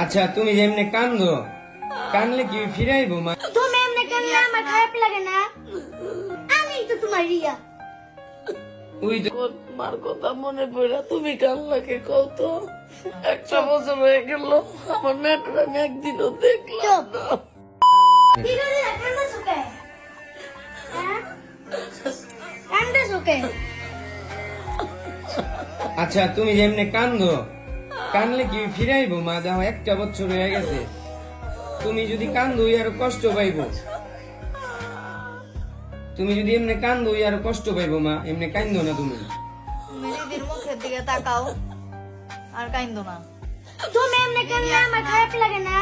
আচ্ছা তুমি যে এমনি কান্দো কানলে কি ফিরাইবো মা? তুমি এমনি কান্না আমার খারাপ লাগে না। আমি তো তোমার রিয়া। ওই তো মার কথা মনে পড়া তুমি কান্নাকে কত একটা বছর হয়ে গেল আমার মেয়েটা আমি একদিনও দেখলাম না। হ্যাঁ? আচ্ছা তুমি যে এমনি কান্দো কানলে কি ফিরাইবো মা দেখো একটা বছর হয়ে গেছে। তুমি যদি কান্দো ওই আরও কষ্ট পাইবো। তুমি যদি এমনি কান্দো ওই আরও কষ্ট পাইবো মা এমনি কান্দো না তুমি। দিদির মুখের দিকে তাকাও আর কাইন্দো না। তুমি এমনি কান্না আমার খারাপ লাগে না।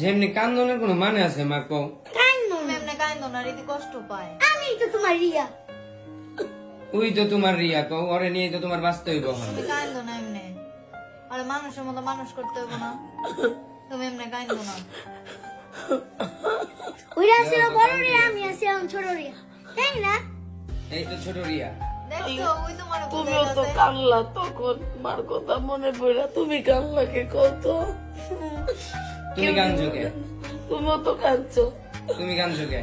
যেমনি কান্দনের কোনো মানে আছে মা কও। কান্দো তুমি এমনি কাইন্দো না দিদি কষ্ট পায়। আমি তো তোমার রিয়া। ওই তো তোমার রিয়া কও ওরে নিয়ে তো তোমার বাঁচতে হইব তুমি কাইন্দো না এমনি। আরে মানুষের মতো মানুষ করতে হবে না। তুমি এমনি কাইন্দো না। ছিল বড় রিয়া আমি ছোট রিয়া। তাই না? এই তো ছোট রিয়া। দেখছ ওই তোমার তুমিও তো কানলা তখন। মার কথা মনে পড়া তুমি কান্নাকে কত তুমি কান্দছো কে? তুমিও তো কাঁদছো। তুমি কান্দছো কে?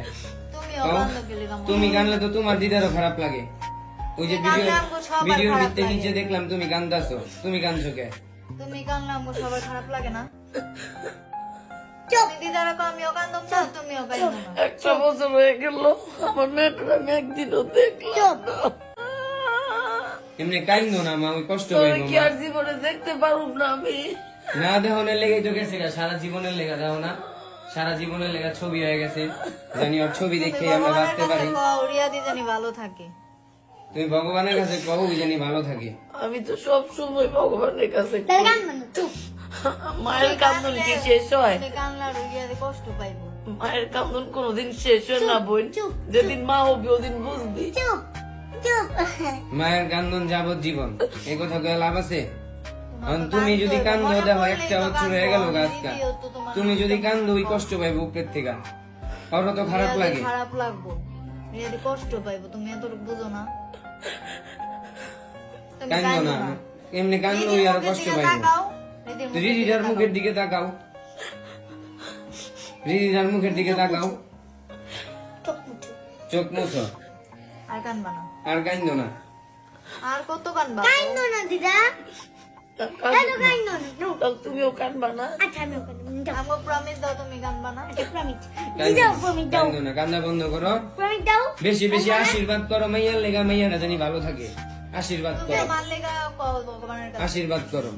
তুমি কানলে তো তোমার দিদারও খারাপ লাগে। ওই যে ভিডিও লাগে। নিচে দেখলাম তুমি কান্দাছো তুমি কান্দছো কে? তুমি কানলে আমগো সবার খারাপ লাগে না? একটা বছর হয়ে গেল আমার মেয়েটা আমি একদিনও দেখলাম এমনি না মা ওই কষ্ট কি আর জীবনে দেখতে পারুম না আমি? না দেহনের লেগে তো গেছে সারা জীবনের লেগা দাও না। সারা জীবনের লেগা ছবি হয়ে গেছে। জানি ওর ছবি দেখে আমরা বাঁচতে পারি। কও দি জানি ভালো থাকে। তুমি ভগবানের কাছে ওই জানি ভালো থাকে। আমি তো সব সময় ভগবানের কাছে মায়ের কান্দন কি শেষ হয়? আর কষ্ট পাইবো। মায়ের কান্দন কোনোদিন শেষ হয় না বোন। যেদিন মা হবি ওদিন বুঝবি। মায়ের কান্দন যাবজ্জীবন এই কথা কয়ে লাভ আছে? তুমি যদি কান্দো দেখো একটা বছর হয়ে গেল গাছটা। তুমি যদি কান্দো ওই কষ্ট পাইবো বুকের থেকে। ওরও তো খারাপ লাগে। খারাপ লাগবো কষ্ট পাইবো তুমি এতটুকু বুঝো না। কান্দো কান্দো না এমনি কান্দো আর কষ্ট পাইবো তাকাও। দিদির মুখের দিকে মুখের দিকে তাকাও। রিদিদার মুখের দিকে তাকাও। চোখ মুছো। আর কানবা না। আর কান্দো না। আর কত কানবা কান্দো না দিদা। তুমিও কানবা না আচ্ছা আমিও প্রমিস দাও তুমি কানবা না প্রমিস কান্দো প্রমিস দাও না কান্দা বন্ধ করো প্রমিস দাও বেশি বেশি আশীর্বাদ করো। মাইয়ার লেগা মাইয়ারা জানি ভালো থাকে আশীর্বাদ করো আশীর্বাদ করো।